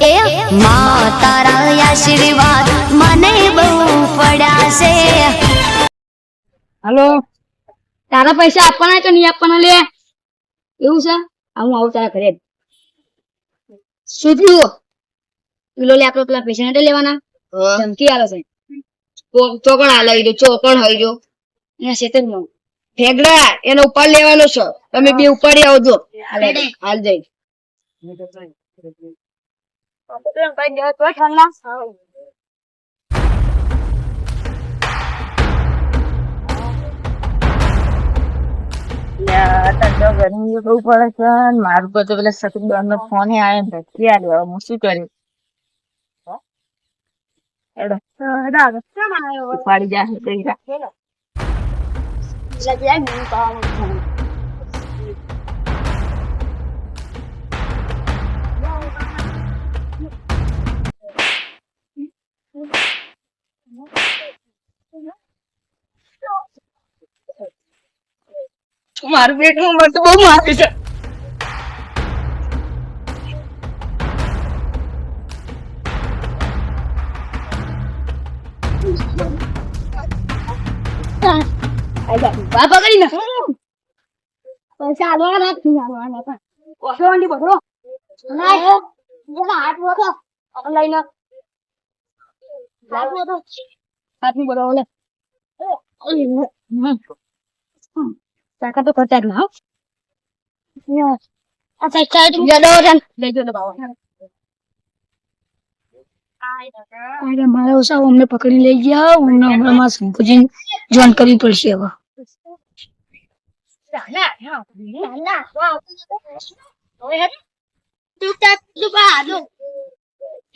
એ મા તારા આશીર્વાદ મને બહુ પડ્યા છે હાલો? તારા પૈસા આપવાના કે નહીં આપવાના લે? એવું છે? હું આવું તારા ઘરે. શું થયું? પેલો લે આપણો પેલા પૈસા નથી લેવાના. ધમકી આલો છે. ચોકડ હાલાઈ દો ચોકડ હોય જો. એના શેતર નો ફેગડા એનો ઉપાડ લેવાનો છો. તમે બે ઉપાડી આવજો હાલ જઈ. ગરમી બહુ પડે છે ને મારું પર તો પેલા સતુર નો ફોન આવ્યો ને ધક્કી આવ્યો હવે હું શું કર્યું હેડો ઉપાડી જાય મારું પેટમાં મને બહુ મારે છે. પકડી ના પૈસા આલવાના નથી આલવાના પણ પકડો હાથ બોલો લે કાકા તો કરતા જ ના સાઈડ સાઈડ જડો જન લઈ જો બાવા અરે મારા ઓછા અમને પકડી લઈ ગયા અમને હમણાં માં શંકુજી જોઈન કરવી પડશે હવે.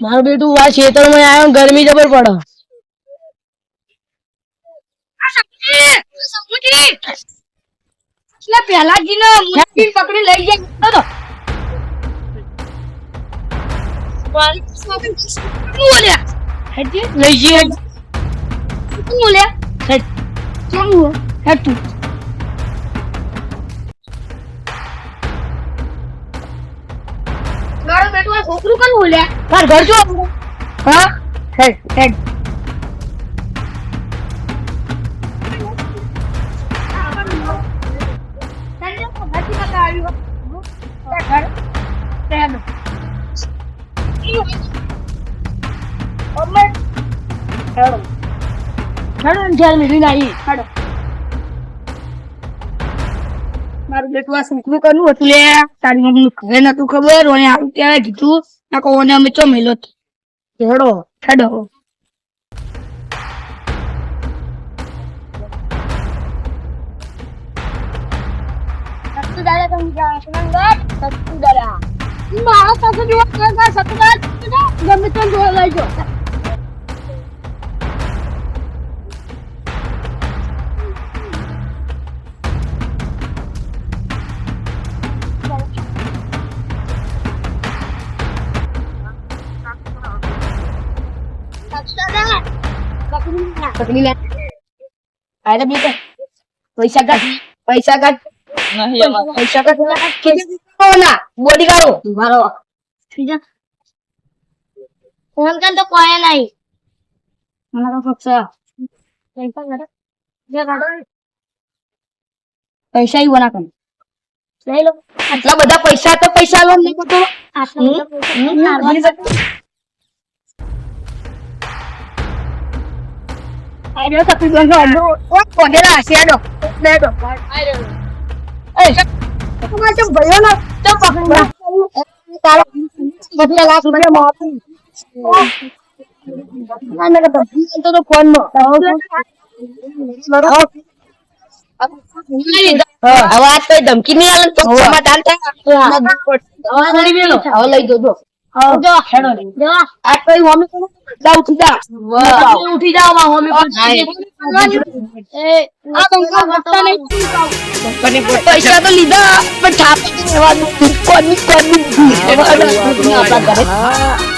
મારું બેટું આ ખેતરમાં આવ્યો ગરમી જબર પડે. પેલા જી નો પકડી લઈ જાય. તો લઈ જઈએ. બોલ્યા કેમ હેટ મારો બેટું છોકરું કોણ બોલ્યા તાર ઘર જો હા? હેડ હેડ મારું બેટું આ છોકરું કરવું હતું લે. તારી મમ્મી ઘરે નતું ખબર ઓને આવું ત્યારે કીધું. ના કહો ઓને અમે ચો મેલો હેડો હેડો. સત્તુ દાદા તમે નંગર સત્તુ દાદા મારો સત્તુ જોવા નંગર સત્તુ દાદા ગમે તેમ જોવા પકડી લે આરે બેટા પૈસા કાઢ પૈસા કાઢ નહીં. પૈસા ફોન કર તો કોઈ નહીં પૈસા ઈ બના લઈ લો આટલા બધા પૈસા તો પૈસા લો નહીં આટલા બધા આજો સપી ગયો આજો ઓ કોડેલા શેડો લેડો એ તમારે તો ભયો ના તો પકડી તારા બધા લાખ રૂપિયા માફી ના મેં તો તો તો ફોનમાં હવે આ તો ધમકી નહીં આલે તો સમાધાન થાય હવે લઈ જજો જો હેડો. જો આ કોઈ હોમી કોણ દા ઉઠી જા. વાહ. ઉઠી જાવમાં હોમી એ. આ બંકા કરતા નહીં. પૈસા તો લીધા પણ છાપી રહેવાનું કોની કોની આપણા ઘરે